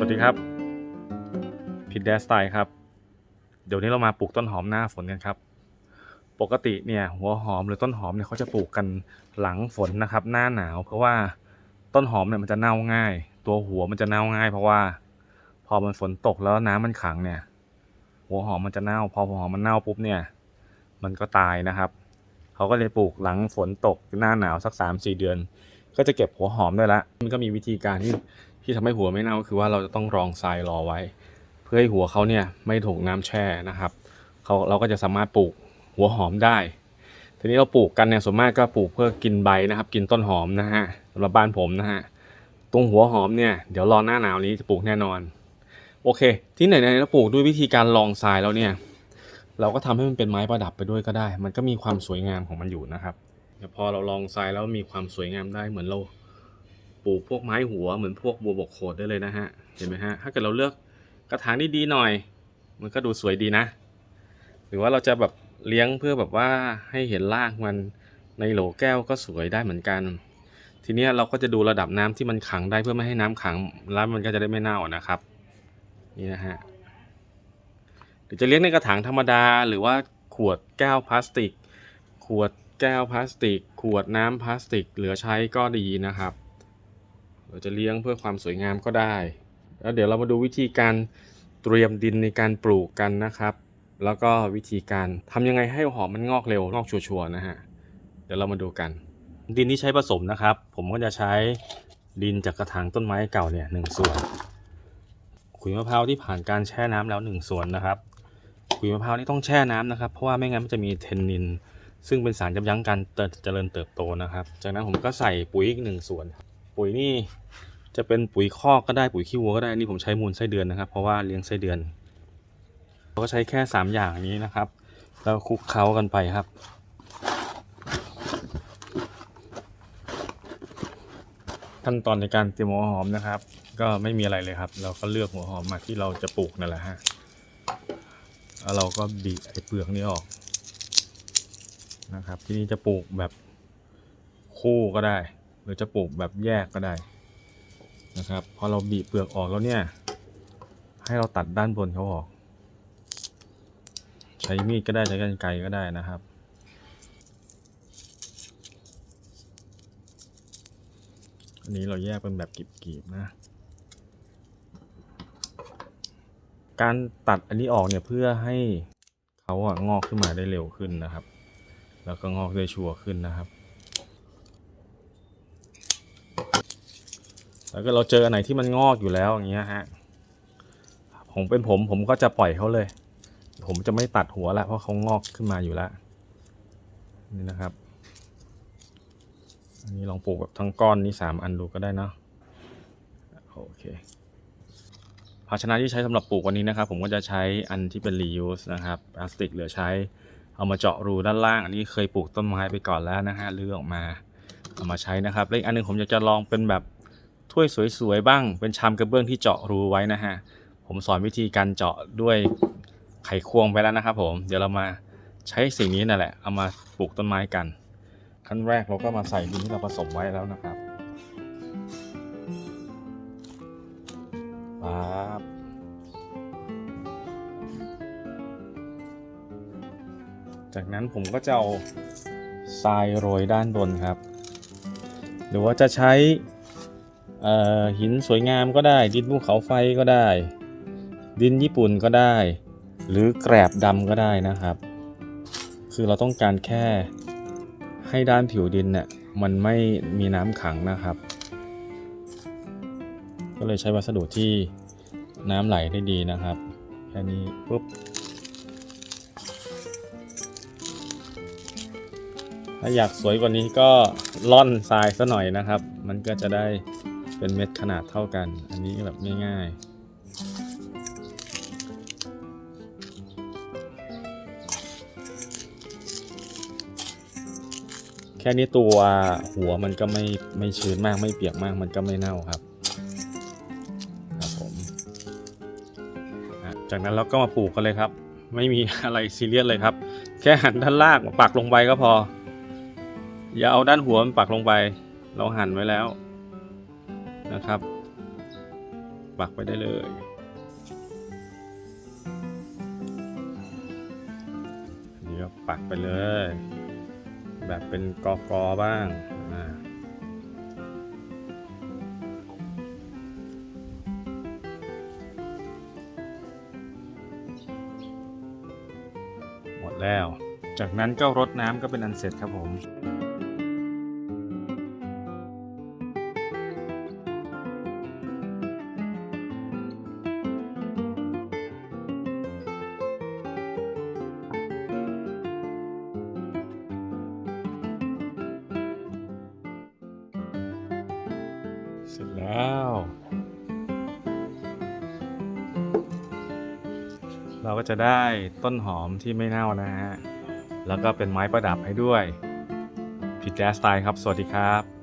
สวัสดีครับพิดแดสไตล์ครับ เดี๋ยวนี้เรามาปลูกต้นหอมหน้าฝนกันครับ ปกติเนี่ยหัวหอมหรือต้นหอมเนี่ยเขาจะปลูกกันหลังฝนนะครับ หน้าหนาว เพราะว่าต้นหอมเนี่ยมันจะเน่าง่าย ตัวหัวมันจะเน่าง่าย เพราะว่า พอมันฝนตกแล้วน้ำมันขังเนี่ย หัวหอมมันจะเน่า พอหัวหอมมันเน่าปุ๊บเนี่ย มันก็ตายนะครับเขาก็เลยปลูกหลังฝนตกหน้าหนาวสักสามสี่เดือน ก็จะเก็บหัวหอมได้ละมันก็มีวิธีการที่ที่ทำให้หัวไม่เน่าก็คือว่าเราจะต้องรองทรายรอไว้ เพื่อให้หัวเขาเนี่ยไม่ถูกน้ำแช่นะครับเขาเราก็จะสามารถปลูกหัวหอมได้ ทีนี้เราปลูกกันเนี่ยส่วนมากก็ปลูกเพื่อกินใบนะครับ กินต้นหอมนะฮะสำหรับบ้านผมนะฮะตรงหัวหอมเนี่ยเดี๋ยวรอหน้าหนาวนี้จะปลูกแน่นอน โอเค ที่ไหนๆเราปลูกด้วยวิธีการรองทรายแล้วเนี่ยเราก็ทำให้มันเป็นไม้ประดับไปด้วยก็ได้ มันก็มีความสวยงามของมันอยู่นะครับพอเราลองทรายแล้วมีความสวยงามได้เหมือนเรา ลูกพวกไม้หัวเหมือนพวกบัวบกโขดได้เลยนะฮะ เห็นไหมฮะ ถ้าเกิดเราเลือกกระถางที่ดีหน่อย มันก็ดูสวยดีนะ หรือว่าเราจะแบบเลี้ยงเพื่อแบบว่าให้เห็นรากมันในโหลแก้วก็สวยได้เหมือนกัน ทีนี้เราก็จะดูระดับน้ำที่มันขังได้เพื่อไม่ให้น้ำขังแล้วมันก็จะได้ไม่เน่านะครับ นี่นะฮะหรือจะเลี้ยงในกระถางธรรมดา หรือว่าขวดแก้วพลาสติก ขวดแก้วพลาสติก ขวดน้ำพลาสติก เหลือใช้ก็ดีนะครับ เราจะเลี้ยงเพื่อความสวยงามก็ได้ แล้วเดี๋ยวเรามาดูวิธีการเตรียมดินในการปลูกกันนะครับ แล้วก็วิธีการทำยังไงให้หอมมันงอกเร็วงอกชัวร์ๆนะฮะเดี๋ยวเรามาดูกัน ดินที่ใช้ผสมนะครับ ผมก็จะใช้ดินจากกระถางต้นไม้เก่าเนี่ยหนึ่งส่วนขุยมะพร้าวที่ผ่านการแช่น้ำแล้วหนึ่งส่วนนะครับขุยมะพร้าวนี่ต้องแช่น้ำนะครับ เพราะว่าไม่งั้นมันจะมีเทนนิน ซึ่งเป็นสารยับยั้งการเจริญเติบโตนะครับ จากนั้นผมก็ใส่ปุ๋ยอีกหนึ่งส่วน ปุ๋ยนี่จะเป็นปุ๋ยคอกก็ได้ปุ๋ยขี้วัวก็ได้นี่ผมใช้มูลไส้เดือนนะครับ เพราะว่าเลี้ยงไส้เดือนเราก็ใช้แค่ 3 อย่างนี้นะครับ แล้วคลุกเคล้ากันไปครับ ขั้นตอนในการเตรียมหัวหอมนะครับ ก็ไม่มีอะไรเลยครับ เราก็เลือกหัวหอมมาที่เราจะปลูกนั่นแหละฮะแล้วเราก็บีไอ้เปลือกนี้ออกนะครับ ที่นี่จะปลูกแบบคู่ก็ได้ รือจะปลูกแบบแยกก็ได้นะครับ พอเราบีบเปลือกออกแล้วเนี่ย ให้เราตัดด้านบนเขาออก ใช้มีดก็ได้ใช้กรรไกรก็ได้นะครับอันนี้เราแยกเป็นแบบกรีบๆนะ การตัดอันนี้ออกเนี่ยเพื่อให้เขาอะงอกขึ้นมาได้เร็วขึ้นนะครับ แล้วก็งอกได้ชัวร์ขึ้นนะครับ แล้วก็เราเจออันไหนที่มันงอกอยู่แล้วอย่างเงี้ยฮะผมเป็นผมผมก็จะปล่อยเขาเลย ผมจะไม่ตัดหัวละเพราะเขางอกขึ้นมาอยู่แล้วนี่นะครับ อันนี้ลองปลูกแบบทั้งก้อนนี้สามอันดูก็ได้นะโอเคภาชนะที่ใช้สำหรับปลูกวันนี้นะครับ ผมก็จะใช้อันที่เป็น reuse นะครับพลาสติกเหลือใช้เอามาเจาะรูด้านล่าง อันนี้เคยปลูกต้นไม้ไปก่อนแล้วนะฮะเลื้อออกมาเอามาใช้นะครับแล้วอีกอันหนึงผมอยากจะลองเป็นแบบ ถ้วยสวยๆบ้าง เป็นชามกระเบื้องที่เจาะรูไว้นะฮะ ผมสอนวิธีการเจาะด้วยไขควงไปแล้วนะครับผม เดี๋ยวเรามาใช้สิ่งนี้นั่นแหละ เอามาปลูกต้นไม้กัน ขั้นแรกเราก็มาใส่ดินที่เราผสมไว้แล้วนะครับปั๊บจากนั้นผมก็จะเอาทรายโรยด้านบนครับ หรือว่าจะใช้ หินสวยงามก็ได้ ดินภูเขาไฟก็ได้ ดินญี่ปุ่นก็ได้ หรือแกรบดำก็ได้นะครับ คือเราต้องการแค่ให้ด้านผิวดินเนี่ยมันไม่มีน้ำขังนะครับ ก็เลยใช้วัสดุที่น้ำไหลได้ดีนะครับแค่นี้ปุ๊บถ้าอยากสวยกว่านี้ก็ล่อนทรายซะหน่อยนะครับ มันก็จะได้ เป็นเม็ดขนาดเท่ากัน อันนี้แบบง่ายๆ แค่นี้ตัวหัวมันก็ไม่ไม่ชื้นมากไม่เปียกมากมันก็ไม่เน่าครับครับผมจากนั้นเราก็มาปลูกกันเลยครับ ไม่มีอะไรซีเรียสเลยครับ แค่หั่นด้านล่างปักลงไปก็พอ อย่าเอาด้านหัวมันปักลงไป เราหั่นไว้แล้ว นะครับ ปักไปได้เลยอันนี้ก็ปักไปเลย แบบเป็นกอกอๆบ้างอ่าหมดแล้ว จากนั้นก็รดน้ำก็เป็นอันเสร็จครับผม ร็จแล้ว เราก็จะได้ต้นหอมที่ไม่เน่านะฮะ แล้วก็เป็นไม้ประดับให้ด้วยผิดแจ๊สสไตล์ครับ สวัสดีครับ